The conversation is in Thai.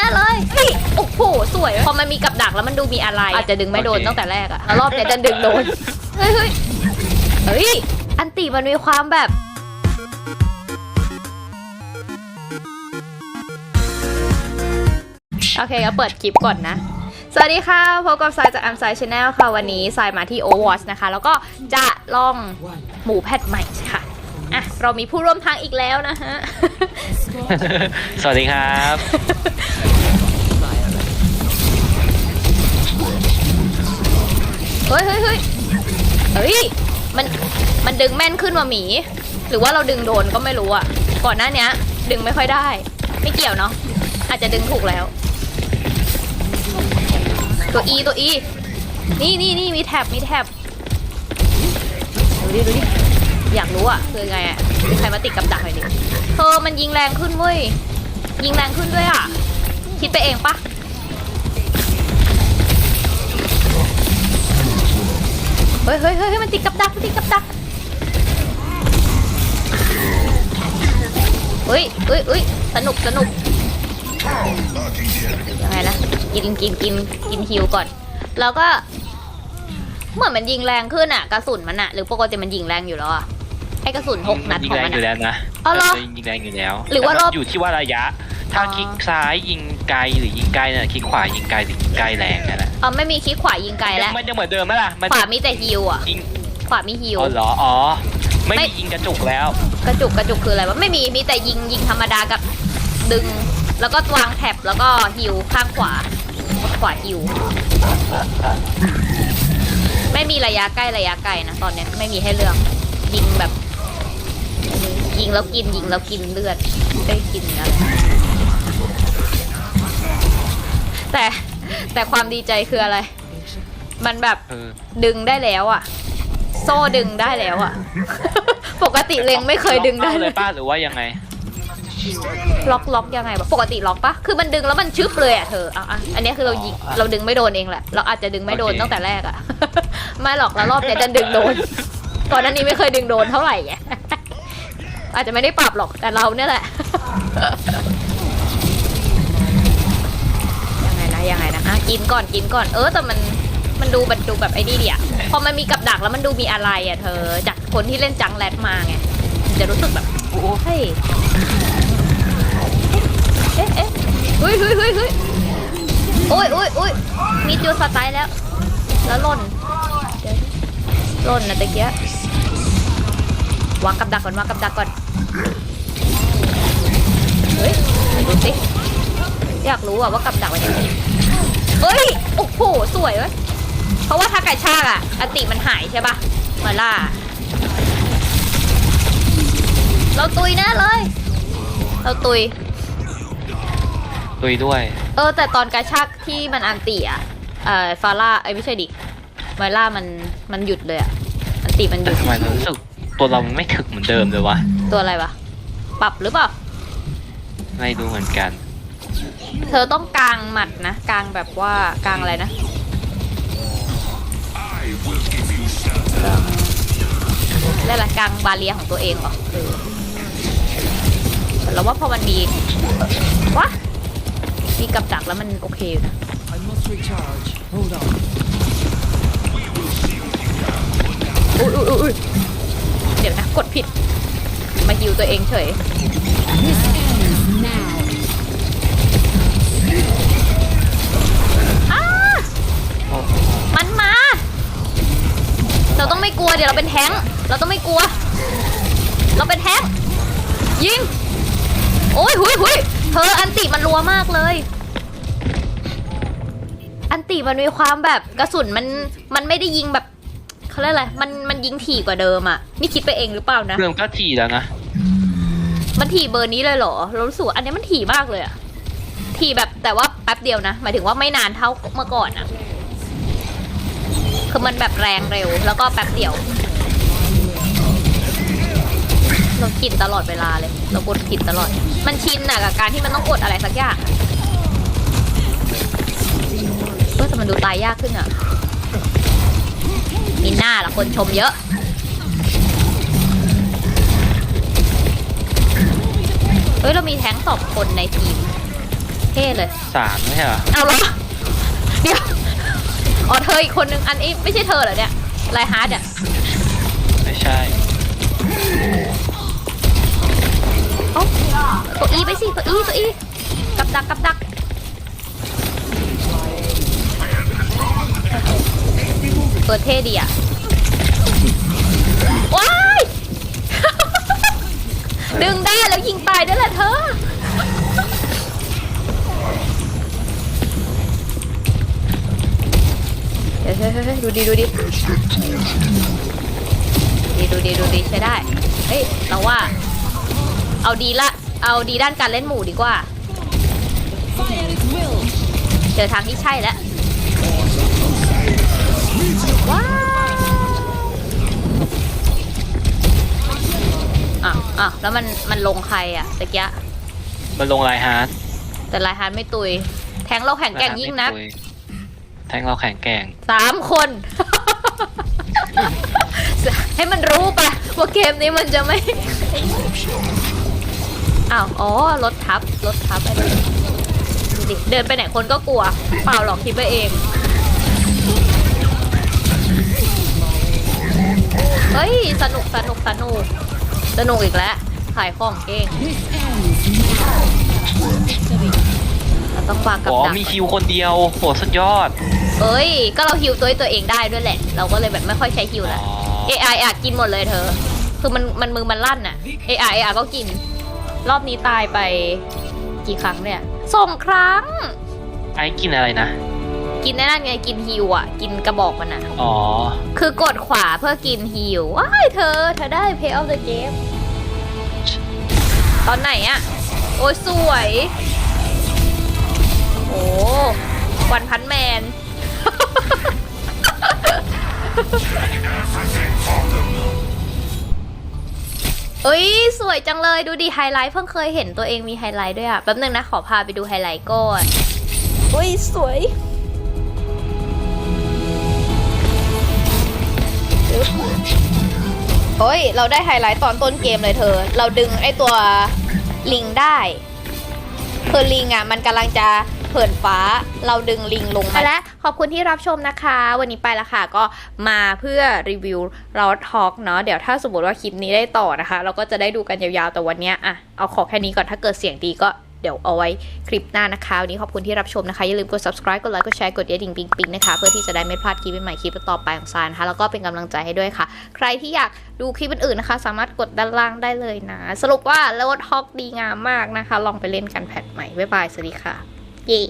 น่เลยเฮ้ยโอ้โหสวย พอมันมีกับดักแล้วมันดูมีอะไร อาจจะดึงไม่โดนโอเค ตั้งแต่แรกอะแล้วรอบเนี้ยจะดึงโดน เฮ้ยเฮ้ยเฮ้ย อันติมันมีความแบบ โอเคก็เปิดคลิปก่อนนะ สวัสดีค่ะ พบกับสายจากอัมไซชแนลค่ะ วันนี้สายมาที่ Overwatch นะคะ แล้วก็จะลองหมูแพทใหม่ค่ะ อะ เรามีผู้ร่วมทางอีกแล้วนะฮะ สวัสดีครับ เฮ้ยเฮ้ยเฮ้ยเฮ้ยมันมันดึงแม่นขึ้นว่ะหมี หรือว่าเราดึงโดนก็ไม่รู้อะก่อนหน้าเนี้ยดึงไม่ค่อยได้ ไม่เกี่ยวเนาะอาจจะดึงถูกแล้ว ตัว E ตัว E นี่นี่นี่มีแท็บมีแท็บดูดิดูดิอยากรู้อะคือไงอะมีใครมาติดกับดักหน่อยดิเธอมันยิงแรงขึ้นเว้ยยิงแรงขึ้นด้วยอะคิดไปเองปะ เฮ้ยเฮ้ยเฮ้ยมันติดกับดักมันติดกับดักเฮ้ยเฮ้ยเฮ้ยสนุกสนุกยังไงนะกินกินกินกินฮิวก่อน แล้วก็ เหมือนมันยิงแรงขึ้นอะกระสุนมันอะหรือปกติมันยิงแรงอยู่แล้วอะไอ้กระสุนหกนัดยิงของแรงมันอยู่อะแล้วนะอ๋อเหรอยิงแรงอยู่แล้ว หรือว่ารอบแต่มันอยู่ที่ว่าระยะ ถ้าอ๋อคลิกซ้ายยิงไกลหรือยิงไกลน่ะคลิกขวายิงไกลหรือยิงไกลแรงนั่นแหละเออไม่มีคลิกขวายิงไกลแล้วมันจะเหมือนเดิมไหมล่ะมันขวามีแต่ฮิวอะยิงขวามีฮิวอ๋อเหรออ๋อไม่ไม่มียิงกระจุกแล้ว กระจุกกระจุกคืออะไรวะไม่มีมีแต่ยิงยิงธรรมดากับดึง แล้วก็วางแท็บแล้วก็ฮิวข้างขวาขวาฮิวไม่มีระยะใกล้ระยะไกลนะตอนเนี้ยไม่มีให้เลือกยิงแบบ ยิงแล้วกินยิงแล้วกินเลือดได้กินอะไร แต่ความดีใจคืออะไร มันแบบเออดึงได้แล้วอะโซ่ดึงได้แล้วอะ ปกติเลงไม่เคยดึงได้ล็อกเลเลยยป้าหรือว่ายังไง ล็อกล็อกยังไงวะปกติล็อกปะคือมันดึงแล้วมันชึบเลยอะเธออะอะอันนี้คือเรายิงอ๋อเราดึงไม่โดนเองแหละ เราอาจจะดึงไม่โดนโอเค ตั้งแต่แรกอะ ไม่หรอกแล้วรอบเนี้ยจะดึงโดน ก่อนหน้านี้ไม่เคยดึงโดนเท่าไหร่ไง อาจจะไม่ได้ปรับหรอกแต่เราเนี่ยแหละ ยังไงนะยังไงนะอะ กินก่อนกินก่อน เออแต่มันมันดูมันดูแบบไอ้นี่เดิอะพอมันมีกับดักแล้วมันดูมีอะไรอะเธอ จากคนที่เล่นจังแรดมาไงมันจะรู้สึกแบบโอ้เฮ้ยเอ๊ะเอ๊ะเฮ้ยเฮ้ยเฮ้ยเฮ้ยโอ้ยโอ้ยโอ้ยมีจูสไตล์แล้ว แล้วล่นล่นนะตะเกียวางกับดักก่อนวางกับดักก่อนเฮ้ยดูสิอยากรู้อะว่ากับดักมันยังไง เอ้ย โอ้โห สวยเว้ย เพราะว่าถ้าไก่ชากอะอันติมันหายใช่ปะมาล่า เราตุยแน่เลย เราตุย ตุยด้วย เออ แต่ตอนกระชากที่มันอันติอะเอ่อฟาร่าเอ้ยไม่ใช่ดิมาล่ามันมันหยุดเลยอะอันติมันหแต่ยุด ทำไมเรารู้สึกตัวเรามันไม่ถึกเหมือนเดิมเลยวะ ตัวอะไรวะ ปรับหรือเปล่า ไม่รู้เหมือนกัน เธอต้องกางหมัดนะกางแบบว่ากางอะไรนะกางเรียกอะกางบาเรียของตัวเองเหรอเออแต่เราว่าพอมันมีวะมีกับดักแล้วมันโอเคนะอุ้ยอุ้ยอุ๊ยอุ้ยเดี๋ยวนะ กดผิด มาฮิวตัวเองเฉย ดี๋ยวเราเป็นแท้งค์เราต้องไม่กลัว เราเป็นแท้งค์ยิง โอ้ยหุยหุยเธออันติมันรัวมากเลย อันติมันมีความแบบกระสุนมันมันไม่ได้ยิงแบบเขาเรียกอะไรมันมันยิงถี่กว่าเดิมอะนี่คิดไปเองหรือเปล่านะ เริ่มก็ทีแล้วนะ มันถี่เบอร์นี้เลยเหรอ เรารู้สึกว่าอันนี้มันถี่มากเลยอะถี่แบบแต่ว่าแป๊บเดียวนะหมายถึงว่าไม่นานเท่าเมื่อก่อนอะ คือมันแบบแรงเร็ว แล้วก็แป๊บเดียว เรากินตลอดเวลาเลย เรากดผิดตลอด มันชินอะกับการที่มันต้องกดอะไรสักอย่างอะเออแต่มันดูตายยากขึ้นอะมีหน้าละคนชมเยอะเฮ้ยเรามีแท้งสองคนในทีมเท่เลยสามไม่ใช่เหรอเอาเหรอเดี๋ยว อ๋อเธออีกคนนึงอันนี้ไม่ใช่เธอเหรอเนี่ยไลฮาร์ดอะไม่ใช่เอ้าตัวอีไปสิตัวอีตัวอีกับดักกับดักตัวเท่ดีอะว้ายดึงได้แล้วยิงตายด้วยแหละเธอ เดี๋ยวเฮ้ยเฮ้ยเฮ้ยดูดีดูดีดูดีดูดีดูดีใช้ได้ เฮ้ยเราว่า เอาดีละ เอาดีด้านการเล่นหมู่ดีกว่า Fire at will. เจอทางที่ใช่แล้วว้าวอะอะแล้วมันมันลงใครอะตะกี้มันลงลายฮาร์ดแต่ลายฮาร์ดไม่ตุย แทงเราแข่งแกร่งยิ่งนะไม่คุ แทงเราแข็งแกร่งสามคน ให้มันรู้ไปว่าเกมนี้มันจะไม่อ้าวอ๋อรถทับรถทับไอ้นี่ดูดิเดินไปไหนคนก็กลัว เปล่าหรอกคิดไปเองเฮ้ย สนุกสนุกสนุกสนุกอีกแล้วขายของเก่ง เราต้องวางกับอ๋อดักมีฮิวคนเดียวโหสุดยอดเอ้ย ก็เราฮิวตัวตัวเองได้ด้วยแหละ เราก็เลยแบบไม่ค่อยใช้ฮิวอ๋แล้วอ AI อะกินหมดเลยเธอ คือมันมันมือมันลั่นอะ AI อะก็กิน รอบนี้ตายไปกี่ครั้งเนี่ยสองครั้ง ไอ้กินอะไรนะ กินแน่นั่นไงกินฮิวอะ กินกระบอกมันอะอ๋อ คือกดขวาเพื่อกินฮิวว้ายเธอ เธอได้ Pay of the Game ตอนไหนอะโอ้ยสวย โอ้วันพันแมน เอ้ย สวยจังเลยดูดิไฮไลท์เพิ่งเคยเห็นตัวเองมีไฮไลท์ด้วยอะแป๊บนึงนะ ขอพาไปดูไฮไลท์ก่อนเฮ้ย สวยเฮ้ย เราได้ไฮไลท์ตอนต้นเกมเลยเธอ เราดึงไอตัวลิงได้ คือลิงอะ มันกำลังจะ เผินฟ้าเราดึงลิงลงมาและขอบคุณที่รับชมนะคะ วันนี้ไปละค่ะ ก็มาเพื่อรีวิวเราทอกเนาะเดี๋ยวถ้าสมมติว่าคลิปนี้ได้ต่อนะคะ เราก็จะได้ดูกันยาวๆแต่วันนี้อะเอาขอแค่นี้ก่อนถ้าเกิดเสียงดีก็เดี๋ยวเอาไว้คลิปหน้านะคะ วันนี้ขอบคุณที่รับชมนะคะ อย่าลืมกด subscribe กดไลค์ กดแชร์ กดกระดิ่งปิ๊งปิ๊งนะคะ เพื่อที่จะได้ไม่พลาดคลิปใหม่คลิปต่อไปของซานนะคะ แล้วก็เป็นกำลังใจให้ด้วยค่ะ ใครที่อยากดูคลิปอื่นๆนะคะ สามารถกดด้านล่างได้เลยนะ สรุปว่าโลดฮอกดีงามมากนะคะ ลองไปเล่นกันแพทใหม่ บ๊ายบาย สวัสดีค่ะ เย้